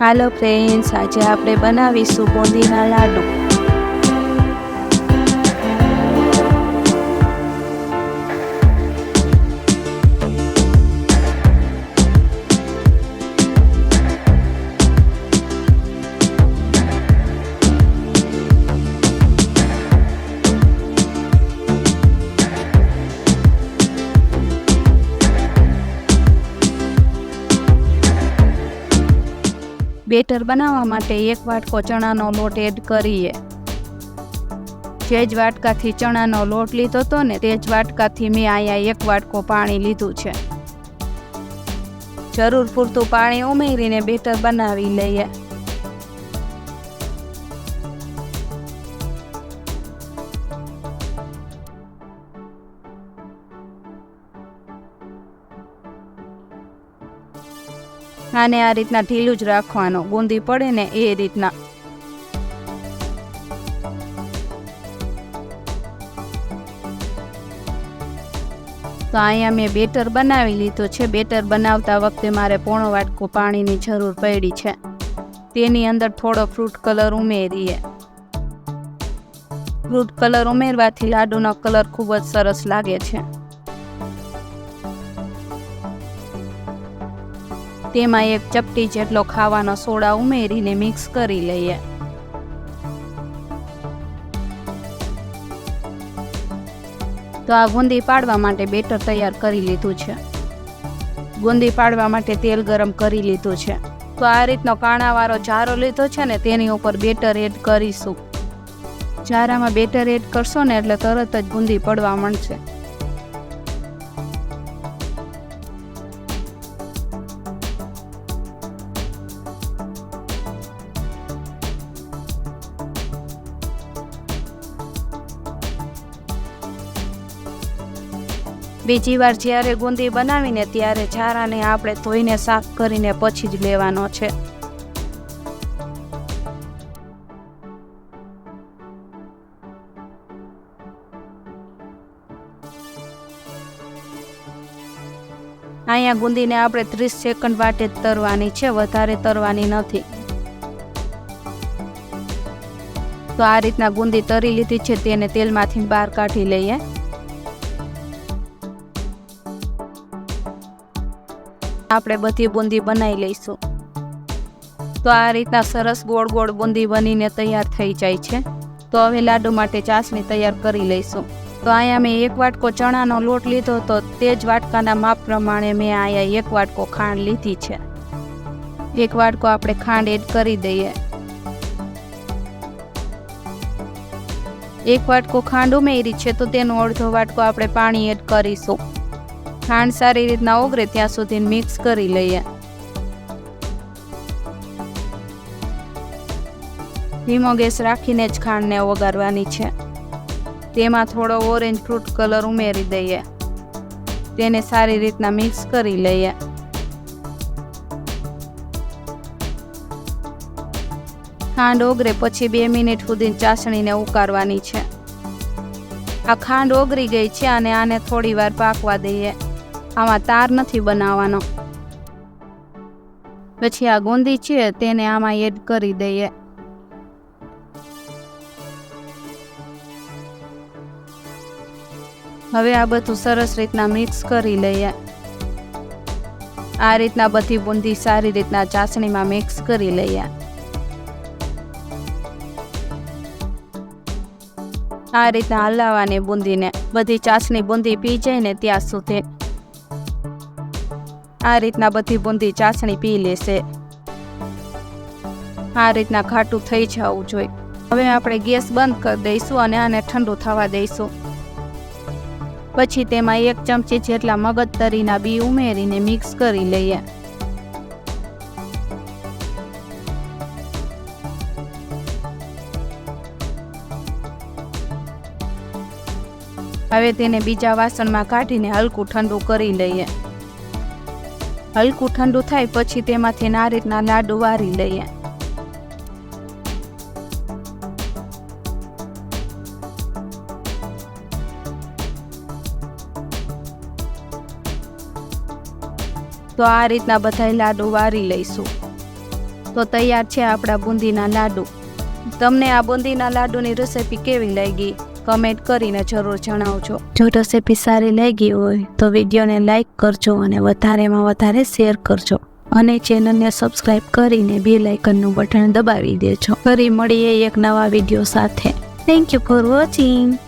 હાલો friends આજે આપણે બનાવીશું બુંદીના લાડુ. બેટર બનાવવા માટે એક વાટકો ચણાનો લોટ એડ કરીએ. જે જ વાટકાથી ચણાનો લોટ લીધો હતો ને તે જ વાટકાથી મેં અહીંયા એક વાટકો પાણી લીધું છે. જરૂર પૂરતું પાણી ઉમેરીને બેટર બનાવી લઈએ. આને આ રીતના ઢીલું જ રાખવાનું. ગુંદી પડે ને એ રીતના. તો અહીંયા મેં બેટર બનાવી લીધું છે. બેટર બનાવતા વખતે મારે પોણો વાટકો પાણીની જરૂર પડી છે. તેની અંદર થોડો ફ્રૂટ કલર ઉમેરીએ. ફ્રૂટ કલર ઉમેરવાથી લાડુનો કલર ખૂબ જ સરસ લાગે છે. તેમાં એક ચપટી જેટલો ખાવાનો સોડા ઉમેરીને મિક્સ કરી લઈએ. તો આ ગુંદી પાડવા માટે બેટર તૈયાર કરી લીધું છે. ગુંદી પાડવા માટે તેલ ગરમ કરી લીધું છે. તો આ રીતનો કાણાવાળો જારો લીધો છે ને તેની ઉપર બેટર એડ કરીશું. જારામાં બેટર એડ કરશો ને એટલે તરત જ ગુંદી પડવા માંડશે. બીજી વાર જ્યારે ગુંદી બનાવીને ત્યારે ચારાને આપણે ધોઈને સાફ કરીને પછી જ લેવાનો છે. અહીંયા ગુંદીને આપણે ત્રીસ સેકન્ડ માટે જ તરવાની છે, વધારે તરવાની નથી. તો આ રીતના ગુંદી તરી લીધી છે, તેને તેલમાંથી બહાર કાઢી લઈએ. આપણે બધી બુંદી બનાવી લઈશું. તો આ રીતના સરસ ગોળ ગોળ બુંદી બનીને તૈયાર થઈ જાય છે. તો હવે લાડુ માટે ચાસણી તૈયાર કરી લઈશું. તો અહીંયા મેં એક વાટકો ચણાનો લોટ લીધો હતો. તે જ વાટકાના માપ પ્રમાણે મેં અહીંયા એક વાટકો ખાંડ લીધી છે. એક વાટકો આપણે ખાંડ એડ કરી દઈએ. એક વાટકો ખાંડ ઉમેરી છે તો તેનો અડધો વાટકો આપણે પાણી એડ કરીશું. ખાંડ સારી રીતના ઓગળે ત્યાં સુધી મિક્સ કરી લઈએ. ધીમો ગેસ રાખીને જ ખાંડને ઓગારવાની છે. તેમાં થોડો ઓરેન્જ ફ્રૂટ કલર ઉમેરી દઈએ. તેને સારી રીતના મિક્સ કરી લઈએ. ખાંડ ઓગળે પછી બે મિનિટ સુધી ચાસણીને ઉકાળવાની છે. આ ખાંડ ઓગળી ગઈ છે અને આને થોડી વાર પાકવા દઈએ. આમાં તાર નથી બનાવવાનો. પછી આ ગુંદી છે, તેને આમાં એડ કરી દઈએ. હવે આ બધું સરસ રીતના મિક્સ કરી લઈએ. આ રીતના બધી બુંદી સારી રીતના ચાસણીમાં મિક્સ કરી લઈએ. આ રીતના હલાવવાની બુંદીને બધી ચાસણી બુંદી પી જાય ને ત્યાં સુધી. આ રીતના બધી બુંદી ચાસણી પી લેશે. આ રીતના ઘાટું થઈ જવું જોઈએ. હવે આપણે ગેસ બંધ કરી દઈશું અને આને ઠંડુ થવા દઈશું. પછી તેમાં એક ચમચી જેટલા મગજ તરીના બી ઉમેરીને મિક્સ કરી લઈએ. હવે તેને બીજા વાસણમાં કાઢીને હલકું ઠંડુ કરી લઈએ. હલકું ઠંડુ થાય પછી તેમાંથી આ રીતના લાડુ વારી લઈએ. તો આ રીતના બધા લાડુ વારી લઈશું. તો તૈયાર છે આપણા બુંદીના લાડુ. તમને આ બુંદીના લાડુની રેસીપી કેવી લાગી? કમેન્ટ કરીને જરૂર જણાવજો. જો રેસીપી સારી લાગી હોય તો વિડીયોને લાઈક કરજો અને વધારેમાં વધારે શેર કરજો. અને ચેનલને સબસ્ક્રાઇબ કરીને બે લાઇકનનું બટન દબાવી દેજો. ફરી મળીએ એક નવા વીડિયો સાથે. Thank you for watching